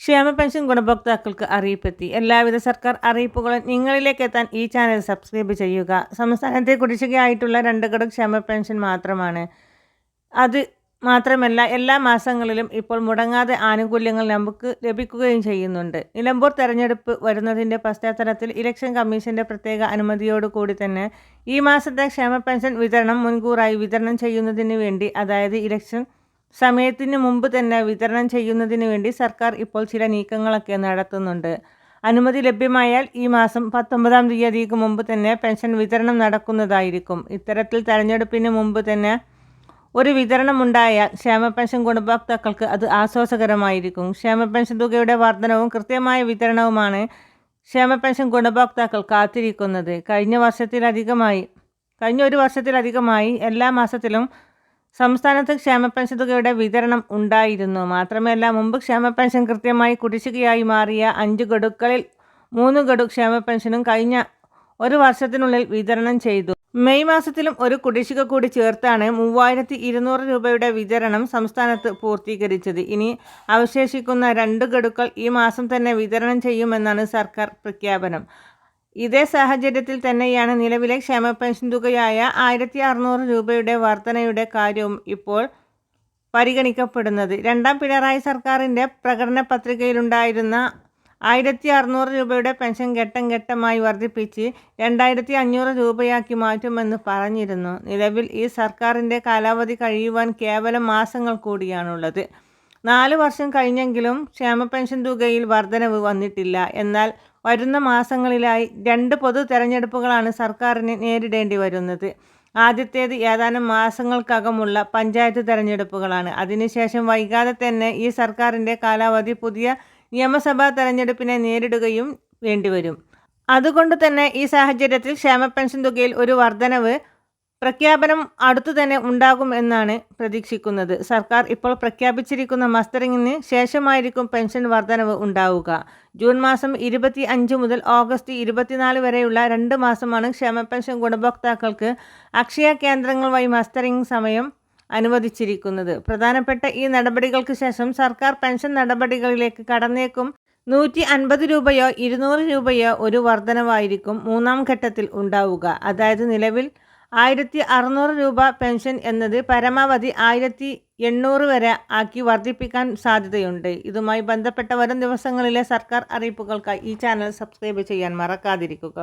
ക്ഷേമ പെൻഷൻ ഗുണഭോക്താക്കൾക്ക് അറിയിപ്പെത്തി. എല്ലാവിധ സർക്കാർ അറിയിപ്പുകളും നിങ്ങളിലേക്ക് എത്താൻ ഈ ചാനൽ സബ്സ്ക്രൈബ് ചെയ്യുക. സംസ്ഥാനത്തെ കുടിശ്ശികയായിട്ടുള്ള രണ്ട് ഘടക ക്ഷേമ പെൻഷൻ മാത്രമാണ്. അത് മാത്രമല്ല എല്ലാ മാസങ്ങളിലും ഇപ്പോൾ മുടങ്ങാതെ ആനുകൂല്യങ്ങൾ നമുക്ക് ലഭിക്കുകയും ചെയ്യുന്നുണ്ട്. നിലമ്പൂർ തെരഞ്ഞെടുപ്പ് വരുന്നതിന്റെ പശ്ചാത്തലത്തിൽ ഇലക്ഷൻ കമ്മീഷന്റെ പ്രത്യേക അനുമതിയോടുകൂടി തന്നെ ഈ മാസത്തെ ക്ഷേമ പെൻഷൻ വിതരണം മുൻകൂറായി വിതരണം ചെയ്യുന്നതിന് വേണ്ടി അതായത് ഇലക്ഷൻ സമയത്തിന് മുമ്പ് തന്നെ വിതരണം ചെയ്യുന്നതിന് വേണ്ടി സർക്കാർ ഇപ്പോൾ ചില നീക്കങ്ങളൊക്കെ നടത്തുന്നുണ്ട്. അനുമതി ലഭ്യമായാൽ ഈ മാസം പത്തൊമ്പതാം തീയതിക്ക് മുമ്പ് തന്നെ പെൻഷൻ വിതരണം നടക്കുന്നതായിരിക്കും. ഇത്തരത്തിൽ തെരഞ്ഞെടുപ്പിന് മുമ്പ് തന്നെ ഒരു വിതരണമുണ്ടായാൽ ക്ഷേമ പെൻഷൻ ഗുണഭോക്താക്കൾക്ക് അത് ആശ്വാസകരമായിരിക്കും. ക്ഷേമ പെൻഷൻ തുകയുടെ വർധനവും കൃത്യമായ വിതരണവുമാണ് ക്ഷേമ പെൻഷൻ ഗുണഭോക്താക്കൾ കാത്തിരിക്കുന്നത്. കഴിഞ്ഞ വർഷത്തിലധികമായി കഴിഞ്ഞ ഒരു വർഷത്തിലധികമായി എല്ലാ മാസത്തിലും സംസ്ഥാനത്ത് ക്ഷേമ പെൻഷൻ തുകയുടെ വിതരണം ഉണ്ടായിരുന്നു. മാത്രമല്ല മുമ്പ് ക്ഷേമ പെൻഷൻ കൃത്യമായി കുടിശ്ശികയായി മാറിയ അഞ്ച് ഗഡുക്കളിൽ മൂന്ന് ഗഡു ക്ഷേമ പെൻഷനും കഴിഞ്ഞ ഒരു വർഷത്തിനുള്ളിൽ വിതരണം ചെയ്തു. മെയ് മാസത്തിലും ഒരു കുടിശ്ശിക കൂടി ചേർത്താണ് മൂവായിരത്തി ഇരുന്നൂറ് രൂപയുടെ വിതരണം സംസ്ഥാനത്ത് പൂർത്തീകരിച്ചത്. ഇനി അവശേഷിക്കുന്ന രണ്ട് ഗഡുക്കൾ ഈ മാസം തന്നെ വിതരണം ചെയ്യുമെന്നാണ് സർക്കാർ പ്രഖ്യാപനം. ഇതേ സാഹചര്യത്തിൽ തന്നെയാണ് നിലവിലെ ക്ഷേമ പെൻഷൻ തുകയായ ആയിരത്തി അറുന്നൂറ് രൂപയുടെ വർധനയുടെ കാര്യവും ഇപ്പോൾ പരിഗണിക്കപ്പെടുന്നത്. രണ്ടാം പിണറായി സർക്കാരിന്റെ പ്രകടന പത്രികയിലുണ്ടായിരുന്ന ആയിരത്തി അറുന്നൂറ് രൂപയുടെ പെൻഷൻ ഘട്ടം ഘട്ടമായി വർദ്ധിപ്പിച്ച് രണ്ടായിരത്തി അഞ്ഞൂറ് രൂപയാക്കി മാറ്റുമെന്ന് പറഞ്ഞിരുന്നു. നിലവിൽ ഈ സർക്കാരിന്റെ കാലാവധി കഴിയുവാൻ കേവലം മാസങ്ങൾ കൂടിയാണുള്ളത്. നാല് വർഷം കഴിഞ്ഞെങ്കിലും ക്ഷേമ പെൻഷൻ തുകയിൽ വർധനവ് വന്നിട്ടില്ല. എന്നാൽ വരുന്ന മാസങ്ങളിലായി രണ്ട് പൊതു തെരഞ്ഞെടുപ്പുകളാണ് സർക്കാരിന് നേരിടേണ്ടി വരുന്നത്. ആദ്യത്തേത് ഏതാനും മാസങ്ങൾക്കകമുള്ള പഞ്ചായത്ത് തെരഞ്ഞെടുപ്പുകളാണ്. അതിനുശേഷം വൈകാതെ തന്നെ ഈ സർക്കാരിന്റെ കാലാവധി പുതിയ നിയമസഭാ തെരഞ്ഞെടുപ്പിനെ നേരിടുകയും വേണ്ടിവരും. അതുകൊണ്ട് തന്നെ ഈ സാഹചര്യത്തിൽ ക്ഷേമ പെൻഷൻ തുകയിൽ ഒരു വർധനവ് പ്രഖ്യാപനം അടുത്തു തന്നെ ഉണ്ടാകും എന്നാണ് പ്രതീക്ഷിക്കുന്നത്. സർക്കാർ ഇപ്പോൾ പ്രഖ്യാപിച്ചിരിക്കുന്ന മസ്റ്ററിങ്ങിന് ശേഷമായിരിക്കും പെൻഷൻ വർധനവ് ഉണ്ടാവുക. ജൂൺ മാസം ഇരുപത്തി അഞ്ച് മുതൽ ഓഗസ്റ്റ് ഇരുപത്തിനാല് വരെയുള്ള രണ്ട് മാസമാണ് ക്ഷേമ പെൻഷൻ ഗുണഭോക്താക്കൾക്ക് അക്ഷയ കേന്ദ്രങ്ങൾ വഴി മസ്റ്ററിംഗ് സമയം അനുവദിച്ചിരിക്കുന്നത്. പ്രധാനപ്പെട്ട ഈ നടപടികൾക്ക് ശേഷം സർക്കാർ പെൻഷൻ നടപടികളിലേക്ക് കടന്നേക്കും നൂറ്റി അൻപത് രൂപയോ ഇരുന്നൂറ് രൂപയോ ഒരു വർധനവായിരിക്കും മൂന്നാം ഘട്ടത്തിൽ ഉണ്ടാവുക. അതായത് നിലവിൽ ആയിരത്തി അറുന്നൂറ് രൂപ പെൻഷൻ എന്നത് പരമാവധി ആയിരത്തി എണ്ണൂറ് വരെ ആക്കി വർദ്ധിപ്പിക്കാൻ സാധ്യതയുണ്ട്. ഇതുമായി ബന്ധപ്പെട്ട വരും ദിവസങ്ങളിലെ സർക്കാർ അറിയിപ്പുകൾക്കായി ഈ ചാനൽ സബ്സ്ക്രൈബ് ചെയ്യാൻ മറക്കാതിരിക്കുക.